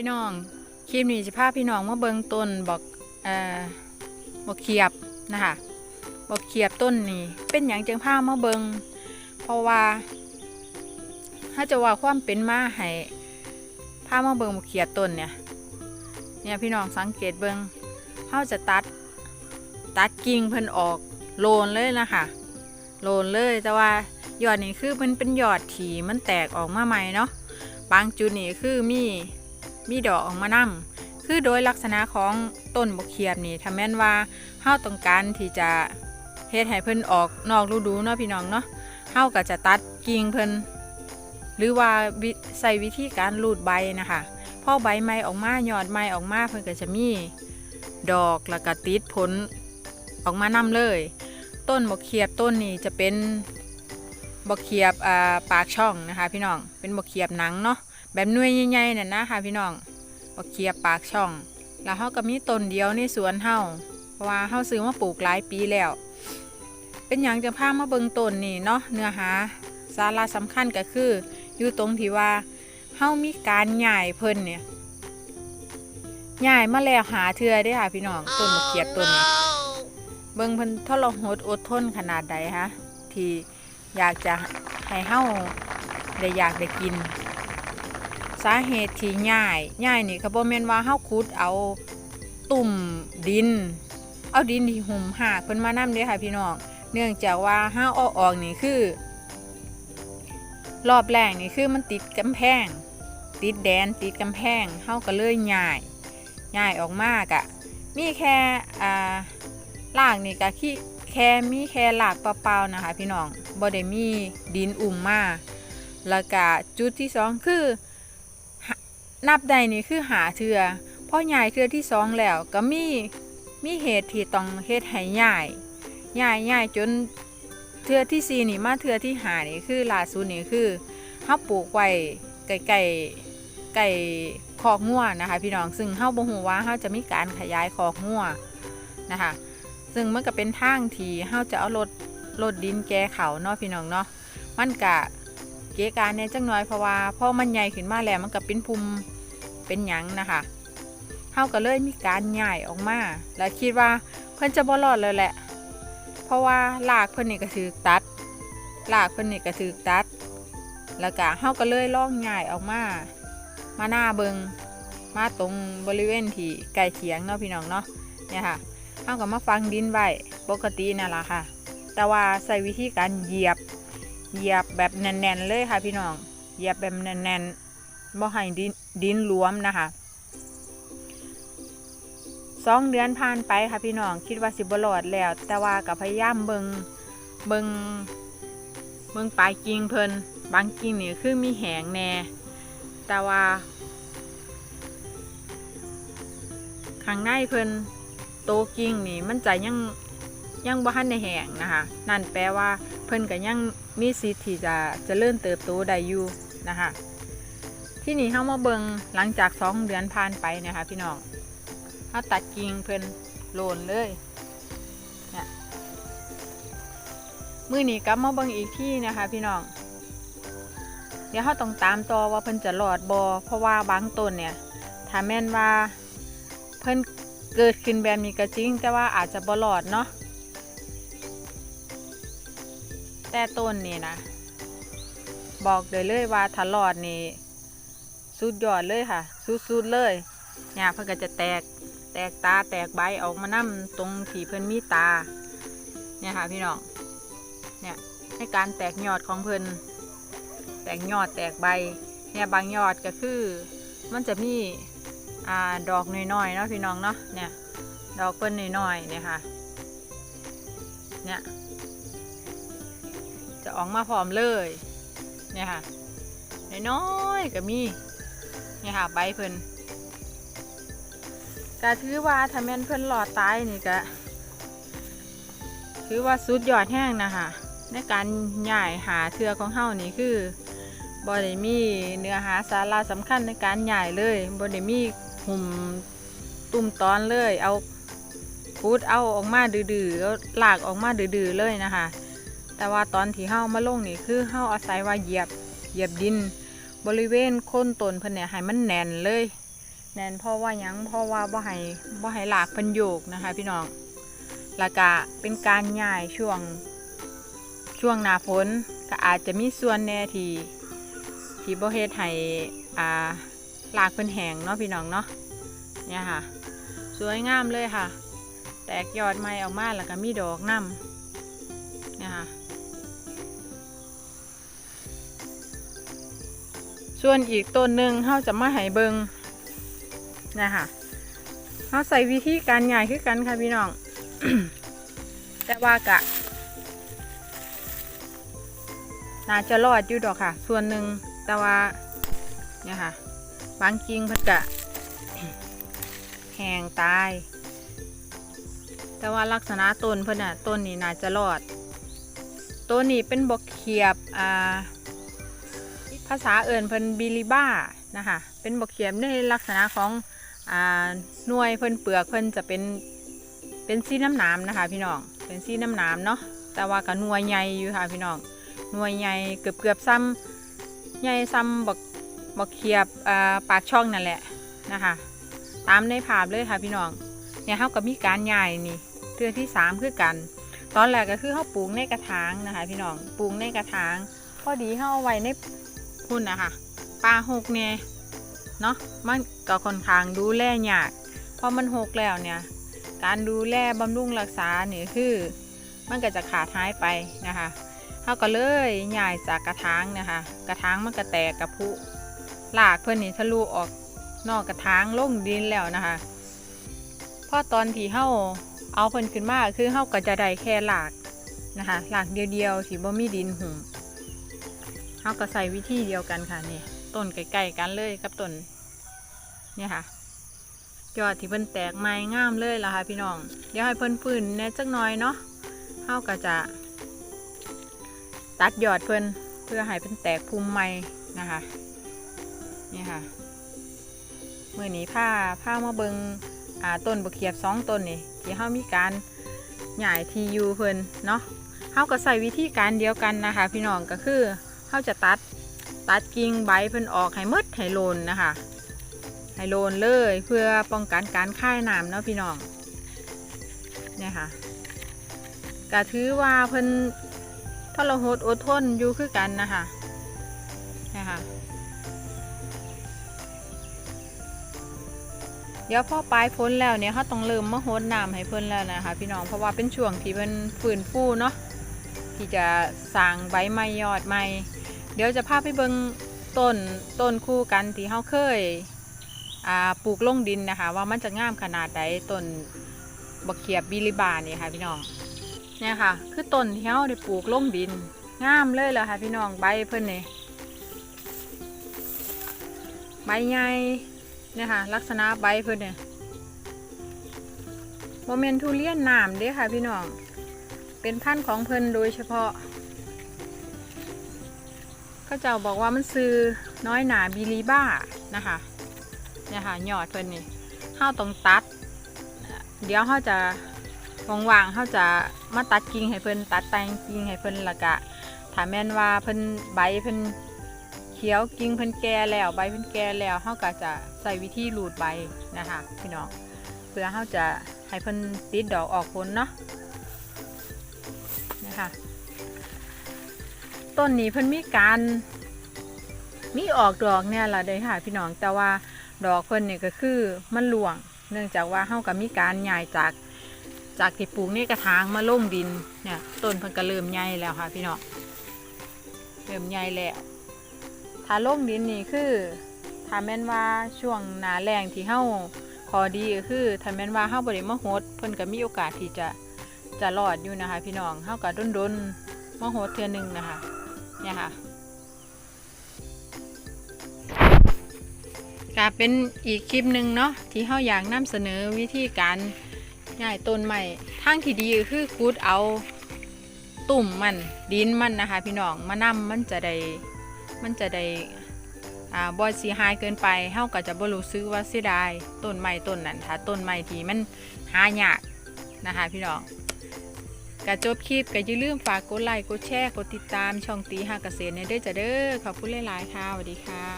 พี่น้องคลิปนี้จะพาพี่น้องมาเบิงต้นบอกเอ่อบอกเขียบนะคะบอกเขียบต้นนี้เป็นอย่างจังพามาเบิงเพราะว่า ถ้าจะว่าความเป็นมาให้พามาเบิงบอกเขียบต้นเนี่ยเนี่ยพี่น้องสังเกตเบิงเขาจะตัดตัดกิ่งเพิ่นออกโลนเลยนะคะโลนเลยแต่ว่ายอดนี่คือมันเป็นยอดถี่มันแตกออกมาใหม่เนาะบางจุดนี่คือมี มีดอกออกมานํคือโดยลักษณะของต้นบกเขียบนี่ถ้าแม่นว่าเฮาต้องการที่จะเฮ็ดให้เพิ่นออกนอกฤดูเนาะพี่น้องเนาะเฮาก็จะตัดกิ่งเพิ่นหรือว่าใส่วิธีการรูดใบนะคะพอใบไม้ออกมายอดไม้ออกมาเพิ่นก็จะมีดอกแล้วก็ติดผลออกมานํเลย ต้นบกเขียบต้นนี้จะเป็นบกเขียบปากช่องนะคะ พี่น้องเป็นบกเขียบหนังเนาะ แบบหน่วยใหญ่ๆน่ะนะค่ะพี่น้องบักเขียปากช่อง แล้วเฮาก็มีต้นเดียวในสวนเฮาเพราะว่าเฮาซื้อมาปลูกหลายปีแล้ว เป็นอย่างจะพามาเบิ่งต้นนี่เนาะเนื้อหาสาระสำคัญก็คือ อยู่ตรงที่ว่าเฮามีการใหย่เพิ่นเนี่ยใหย่มาแล้วหาเทื่อได้ค่ะพี่น้องต้นบักเขียต้นนี้เบิ่งเพิ่นทรหดอดทนขนาดใดฮะที่อยากจะให้เฮาได้อยากได้กิน สาเหตุที่ง่ายง่ายนี่ก็บ่แม่นว่าเฮาขุดเอาตุ่มดิน เอาดินที่หุ่มหากเพิ่นมานํเด้ค่ะพี่น้องเนื่องจากว่าเฮาเอาออกนี่คือ รอบแรกนี่คือมันติดกำแพง ติดแดนติดกำแพงเฮาก็เลยง่ายง่ายออกมากอะมีแค่อ่าลากนี่ก็ขี้แค่มีแค่ลากเปล่าๆนะคะพี่น้องบ่ได้มีดินอุ่มมาแล้วก็จุดที่สองคือ นับได้นี่คือหาเทือพอใหญ่เทือที่สองแล้วก็มีมีเหตุที่ต้องเฮ็ดให้ใหญ่ใหญ่ใหญ่จนเทือที่สี่นี่มาเทือที่หานี่คือล่าสุดนี่คือเฮาปลูกไว้ไก่ไก่ไก่คอกงัวนะคะ พี่น้องซึ่งเฮาบ่ฮู้ว่าเฮาจะมีการขยายคอกงัวนะคะ ซึ่งมันก็เป็นทางที่เฮาจะเอารถรถดินแกเขาเนาะพี่น้องเนาะมันก็เกการเนี่ยจังน้อยเพราะว่าพอมันใหญ่ขึ้นมาแล้วมันก็เป็นภูมิ เป็นหยังนะคะเฮาก็เลยมีการใหญ่ออกมา แล้วคิดว่าเพิ่นจะบ่รอดเลยแหละ เพราะว่าลากเพิ่นนี่ก็ถือตัดลากเพิ่นนี่ก็ถือตัด แล้วก็เฮาก็เลยล่องใหญ่ออกมา มาหน้าเบิงมาตรงบริเวณที่ใกล้เคียงเนาะพี่น้องเนาะเนี่ยค่ะเฮาก็มาฟังดินไว้ปกตินั่นล่ะค่ะ แต่ว่าใส่วิธีการเหยียบเหยียบแบบแน่นๆเลยค่ะพี่น้องเหยียบแบบแน่นๆบ่ให้ดิน ดินหลวมนะคะสองเดือนผ่านไปค่ะพี่น้องคิดว่าสิบรอดแล้ว แต่ว่ากับพยายามเบิงเบิงเบิงปลายกิ่งเพิ่นบางกิ่งนี่คือมีแหงแน่ แต่ว่าข้างในเพิ่นโตกิ่งนี่มันจะยังยังบ่ทันในแหงนะคะ นั่นแปลว่าเพิ่นก็ยังมีสิทธิ์ที่จะจะเลื่อนเติบโตได้อยู่นะคะ ที่นี่เข้ามาเบิงหลังจากสองเดือนผ่านไปนะคะ พี่น้องเขาตัดกิ่งเพิ่นโลนเลยเนี่ยมือนี้กลับมาเบิงอีกที่นะคะ พี่น้อง เดี๋ยวเขาต้องตามต่อว่าเพิ่นจะรอดบอเพราะว่าบางต้นเนี่ยถ้าแม่นว่าเพิ่นเกิดขึ้นแบบนี้ก็จริง แต่ว่าอาจจะบ่รอดเนาะแต่ต้นนี่นะ บอกเลยเลยว่าถ้าหลอดนี่ สุดยอดเลยค่ะ สุดๆเลยเนี่ยเพิ่นก็จะแตกแตกตาแตกใบออกมานํตรงที่เพิ่นมีตา เนี่ยค่ะพี่น้องเนี่ยในการแตกยอดของเพิ่นแตกยอดแตกใบเนี่ยบางยอดก็คือ มันจะมีอ่าดอกน้อยๆเนาะพี่น้องเนาะเนี่ยดอกเพิ่นน้อยๆเนี่ยค่ะเนี่ยจะออกมาพร้อมเลยเนี่ยค่ะน้อยๆก็มี นี่ค่ะใบเพิ่นก็ถือว่าถ้าแม่นเพิ่นหลอดตายนี่ก็ถือว่าสุดยอดแห้งนะคะในการย่ายหาเทือของเฮานี่คือบ่ได้มีเนื้อหาสาระสำคัญในการย่ายเลยบ่ได้มีหุ่มตุ่มตอนเลย เอาพูดเอาออกมาดื้อๆเอาลากออกมาดื้อๆเลยนะคะ แต่ว่าตอนที่เฮามาลงนี่คือเฮาอาศัยว่าเหยียบเหยียบดิน บริเวณโคนต้นเพิ่นเนี่ยให้มันแน่นเลย แน่นเพราะว่ายังเพราะว่าบ่ให้บ่ให้หลากเพิ่นโยกนะคะ พี่น้องแล้วก็เป็นการย้ายช่วงช่วงหน้าฝนก็อาจจะมีส่วนแน่ที่ที่บ่เฮ็ดให้อ่าหลากเพิ่นแห้งเนาะพี่น้องเนาะเนี่ยค่ะ สวยงามเลยค่ะ แตกยอดใหม่ออกมาแล้วก็มีดอกนำเนี่ยค่ะ ส่วนอีกต้นหนึ่งเขาจะมาให้เบิงนะคะเขาใส่วิธีการใหญ่คือกันค่ะพี่น้อง แต่ว่ากะน่าจะรอดอยู่ดอกค่ะ ส่วนหนึ่งแต่ว่าเนี่ยค่ะ บางกิ่งเพิ่นกะแหงตาย แต่ว่าลักษณะต้นเพิ่นน่ะต้นนี้น่าจะรอด ต้นนี้เป็นบกเขียบอ่า ภาษาเอิ่นเพิ่นบิลิบ้านะคะเป็นบกเขียบในลักษณะของอหน่วยเพิ่นเปลือกเพิ่นจะเป็นเป็นสีน้ำหนามนะคะพี่น้องเป็นสีน้ำหนามเนาะแต่ว่าก็หน่วยใหญ่อยู่ค่ะพี่น้องหน่วยใหญ่เกือบเกือบซ้ำใหญ่ซ้ำบกบกเขียบปากช่องนั่นแหละนะคะตามในภาพเลยค่ะพี่น้องเนี่ยเขาก็มีการใหญ่นี่เทือที่สามคือกัน ตอนแรกก็คือเขาปลูกในกระถางนะคะ พี่น้องปลูกในกระถางพอดีเขาเอาไว้ใน พุ่นนะคะปลาหกเนี่ยเนาะมันก็ค่อนข้างดูแลยากพอมันหกแล้วเนี่ย การดูแลบำรุงรักษาเนี่ยคือมันก็จะขาดหายไปนะคะเขาก็เลยย้ายจากกระถางนะคะ กระถางมันก็แตกกระพุหลากเพื่อนนี่ทะลุออกนอกกระถางลงดินแล้วนะคะพอตอนที่เข้าเอาเพิ่นขึ้นมาคือเข้าก็จะได้แค่หลากนะคะหลากเดียวๆที่บ่มีดินหุ่ม เขาก็ใส่วิธีเดียวกันค่ะนี่ต้นใกล้ๆกันเลยกับต้นเนี่ยค่ะยอดที่เพิ่นแตกไม้งามเลยล่ะค่ะพี่น้อง เดี๋ยวให้เพิ่นฟื้นแน่จักหน่อยเนาะเขาก็จะ ตัดยอดเพิ่นเพื่อให้เพิ่นแตกภูมิใหม่นะคะนี่ค่ะเมื่อนี้ผ้าผ้ามาเบิงอ่าต้นบกเขียบสองต้นนี่ที่เขามีการใหย่ทียูเพิ่นเนาะเขาก็ใส่วิธีการเดียวกันนะคะ พี่น้องก็คือ เขาจะตัดตัดกิ่งใบเพิ่นออกให้หมดให้โลนนะคะให้โลนเลยเพื่อป้องกันการค่ายน้ำเนาะพี่น้องเนี่ยค่ะก็ถือว่าเพิ่นทรหดอดทนอยู่คือกันนะคะเนี่ยค่ะเดี๋ยวพอปลายฝนแล้วเนี่ยเขาต้องเริ่มมาโหดน้ำให้เพิ่นแล้วนะคะ พี่น้องเพราะว่าเป็นช่วงที่เพิ่นฟื้นฟูเนาะที่จะสร้างใบไม้ยอดใหม่ เดี๋ยวจะพาไปเบิงต้นต้นคู่กันที่เขาเคยปลูกลงดินนะคะ ว่ามันจะงามขนาดใดต้นบักเขียบบิลิบานี่ค่ะพี่น้องเนี่ยค่ะ คือต้นที่เขาได้ปลูกลงดินงามเลยแหละค่ะพี่น้องใบเพิ่นนี่ใบใหญ่เนี่ยค่ะ ลักษณะใบเพิ่นเนี่ยโมเมนทุเรียนน้ำเด้ค่ะพี่น้องเป็นพันธุ์ของเพิ่นโดยเฉพาะ เขาเจ้าบอกว่ามันซื้อน้อยหนาบิลีบ้านะคะเนี่ยค่ะหยอดเพิ่นนี่ข้าวต้องตัด เดี๋ยวเขาจะว่างๆเขาจะมาตัดกิ่งให้เพิ่นตัดแต่งกิ่งให้เพิ่นละกะถ้าแม่นว่าเพิ่นใบเพิ่นเขียวกิ่งเพิ่นแก่แล้วใบเพิ่นแก่แล้วเขาก็จะใส่วิธีรูดใบนะคะพี่น้องเพื่อเขาจะให้เพิ่นติดดอกออกผลเนาะนะคะ ต้นนี้เพิ่นมีการมีออกดอกเนี่ยละเด้ค่ะพี่น้องแต่ว่าดอกเพิ่นนี่ก็คือมันหลวง เนื่องจากว่าเฮากับมีการย้ายจากจากที่ปลูกนี่กระถางมาลงดินเนี่ยต้นเพิ่นก็เริ่มใหญ่แล้วค่ะ พี่น้องเริ่มใหญ่แล้วถ้าลงดินนี่คือถ้าแม่นว่าช่วงหนาแรงที่เฮาพอดีก็คือถ้าแม่นว่าเฮาบ่ได้มาโฮดเพิ่นก็มีโอกาสที่จะจะรอดอยู่นะคะ พี่น้องเข้ากับดนดนๆมาโหดเทือหนึ่งนะคะ เนี่ยค่ะก็เป็นอีกคลิปหนึ่งเนาะที่เขาอยากนำเสนอวิธีการง่ายต้นใหม่ทางที่ดีคือคูดเอาตุ่มมันดินมันนะคะ พี่น้องมานำมันจะได้มันจะได้อ่าบอยสีหายเกินไปเฮาก็จะบ่รู้สึกว่าเสียดายต้นไม้ต้นนั้นถ้าต้นไม้ที่มันหายากนะคะ พี่น้อง กะจบคลิปก็อย่าลืมฝากกดไลค์กดแชร์กดติดตามช่องตีหาเกษตรเนเด้อจ้ะเด้อขอบคุณหลายๆค่ะสวัสดีค่ะ